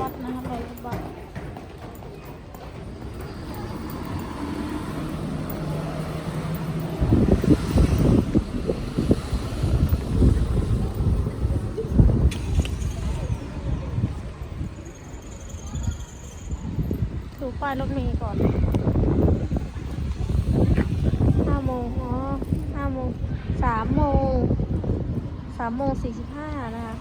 บัตนะคะรอรถบัตดูป้ายรถเมล์ก่อนห้าโมงอ๋อห้าโมงสามโมงสามโมงสี่สิบห้านะคะ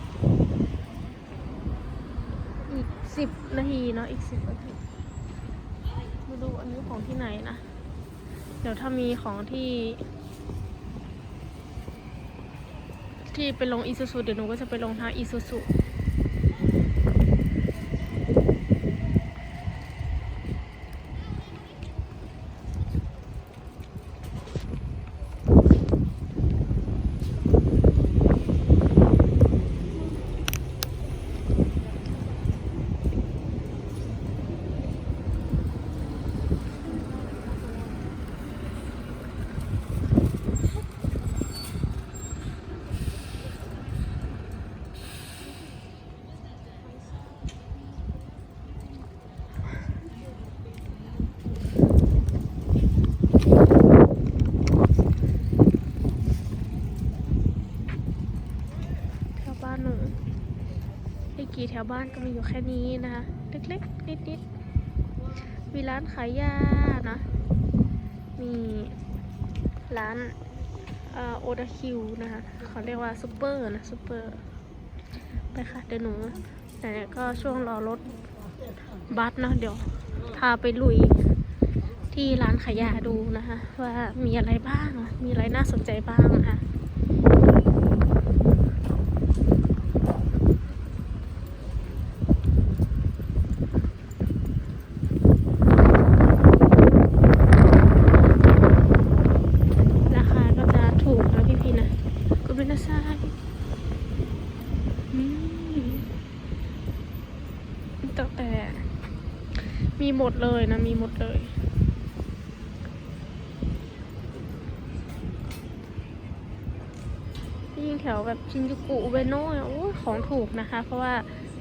สิบนาทีเนาะอีกสิบนาทีมาดูอันนี้ของที่ไหนนะ เดี๋ยวถ้ามีของที่ ที่ไปลงอีซูซูเดี๋ยวหนูก็จะไปลงทางอีซูซู วบ้านก็มีอยู่แค่นี้นะคะเล็กๆนิดๆมีร้านขายยานะ มีร้านโอดาคิวนะคะเขาเรียกว่าซูเปอร์นะซูเปอร์ไปค่ะเดี๋ยวหนูแต่ก็ช่วงรอรถบัสเนอะเดี๋ยวพาไปลุยที่ร้านขายยาดูนะคะว่ามีอะไรบ้าง มีอะไรน่าสนใจบ้างนะคะ ราคาก็จะถูกนะพี่พี่ๆนะก็เป็นนาซายอืมตั้งแต่ มีหมดเลยนะ มีหมดเลยยิ่งแถวแบบชินจูกุอุเบโน่โอ้ของถูกนะคะ เพราะว่า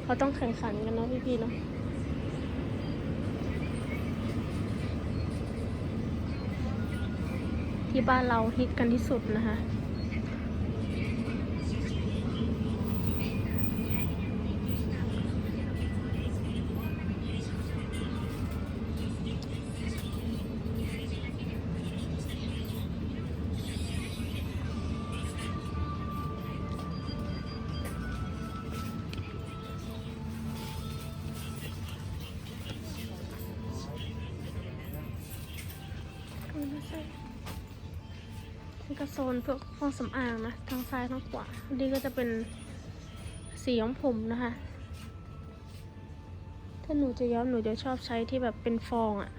เขาต้องแข่งขันกันเนาะพี่ๆเนาะที่บ้านเราฮิตกันที่สุดนะคะ นี่ก็โซนพวกเครื่องสำอางนะ ทางซ้ายทางขวาอันนี้ก็จะเป็นสีย้อมผมนะคะ ถ้าหนูจะย้อมหนูจะชอบใช้ที่แบบเป็นฟองอะ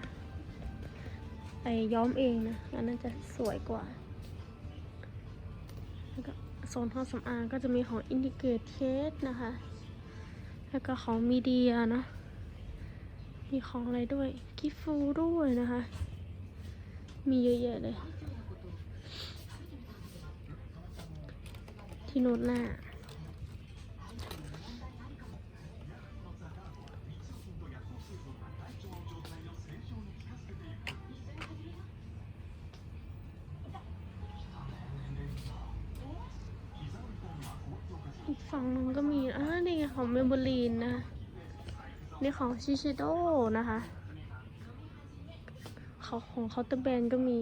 ไปย้อมเองนะอันนั้นจะสวยกว่าแล้วก็โซนเครื่องสำอางก็จะมีของ Indicate Case นะคะ แล้วก็ของมีเดียนะมีของอะไรด้วยกิฟฟูด้วยนะคะ มีเยอะแยะเลย ที่โน้ตหน้า อีกฝั่งนึงก็มีอ่านี่ไงของเมมโบลีนนะ นี่ของชิชิโดนะคะ เขาของเคาน์เตอร์แบรนด์ก็มี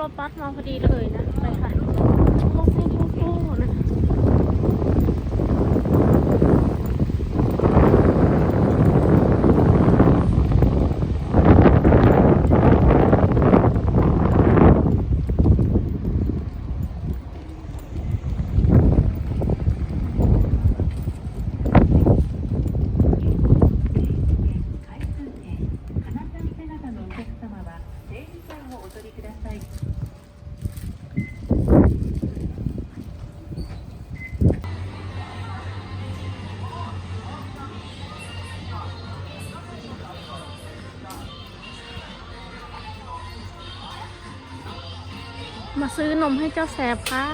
รถบัสมาพอดีเลยนะ ไปค่ะ ซื้อนมให้เจ้าแสบค่ะ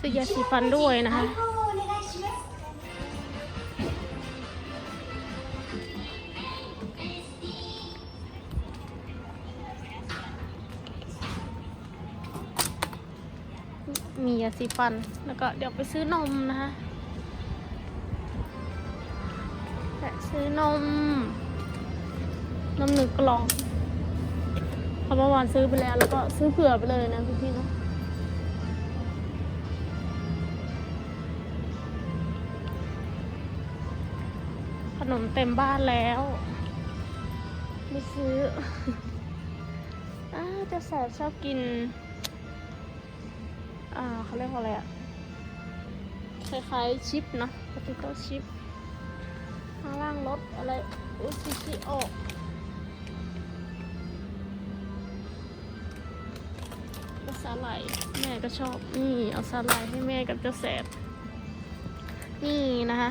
ซื้ยาสีฟันด้วยนะคะ มียาสีฟัน แล้วก็เดี๋ยวไปซื้อนมนะคะและซื้อนม นมหนึ่งกล่องเพราะเมื่อวานซื้อไปแล้ว แล้วก็ซื้อเผื่อไปเลยนะพี่ๆเนาะขนมเต็มบ้านแล้วไม่ซื้ออจะแสบชอบกิน ยกว่าอะไรอะคล้ายๆชิปนะป o ติโต้ชิปข้างล่างรถอะไรอุซิชิโอก็สาหร่ายแม่ก็ชอบ นี่เอาสาหร่ายให้แม่กับเจ้าแสบนี่นะคะ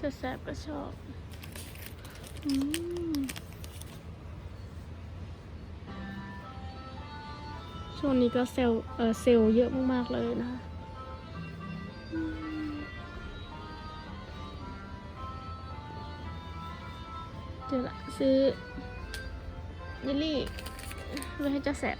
จะแสบก็ชอบอืมช่วงนี้ก็เซลเออเซลเยอะมากๆเลยนะคะเดี๋ยวละซื้อเยลลี่ไว้ให้เจ้าแสบ